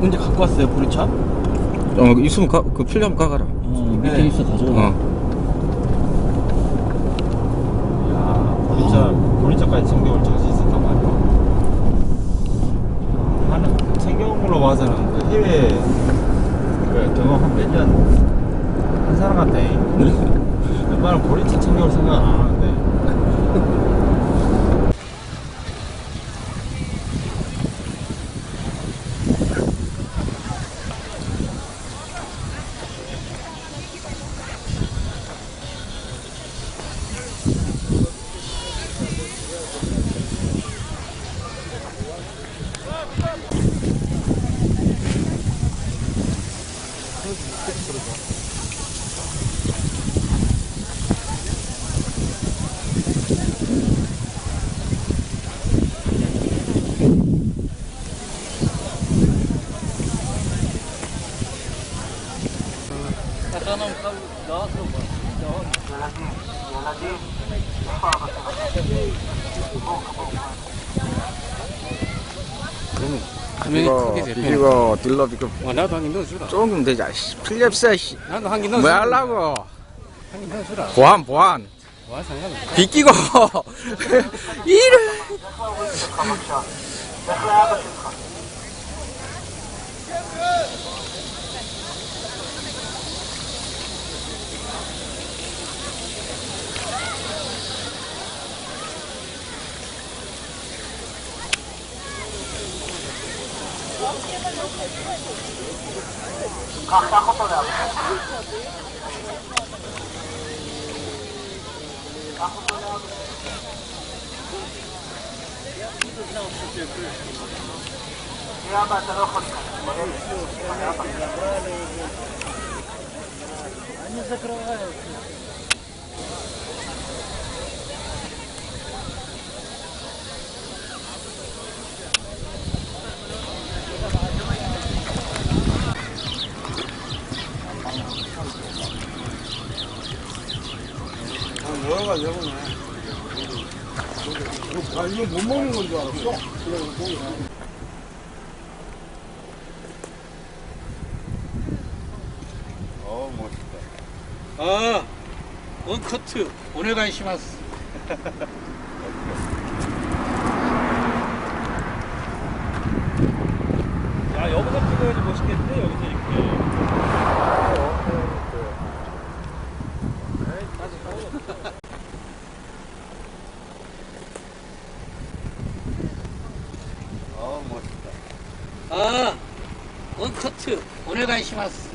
언제 갖고 왔어요 보리차? 어 있으면 가, 그 필요하면 가가라 어 밑에 네. 있어 가져가. 어 야, 보리차, 보리차까지 챙겨올 정신 있었단 말이야. 하는, 챙겨온 걸로 봐서는 그 해외 그 경험 한 몇년한 사람 같아. 웬만하면 보리차 챙겨올 생각 안 하는데. 비비고 딜러 비고 어, 나도 한 개 넣어주라. 조금 되자 씨 필립스 씨 나도 한 개 넣어주라. 뭐 하려고 한개 넣어주라. 보안 보안 와 상관없어. 비끼고 이 買ったことだ Я бы это Они закрываются. 래 뭐가 되구나. 아, 이거 못 먹는 건 줄 알았어. 어, 멋있다. 아, 원커트 오네가이시마스. 야 여기서 찍어야지 멋있겠는데 여기서 이렇게. 어, 멋있다. 아, 원커트 오네가이시마스.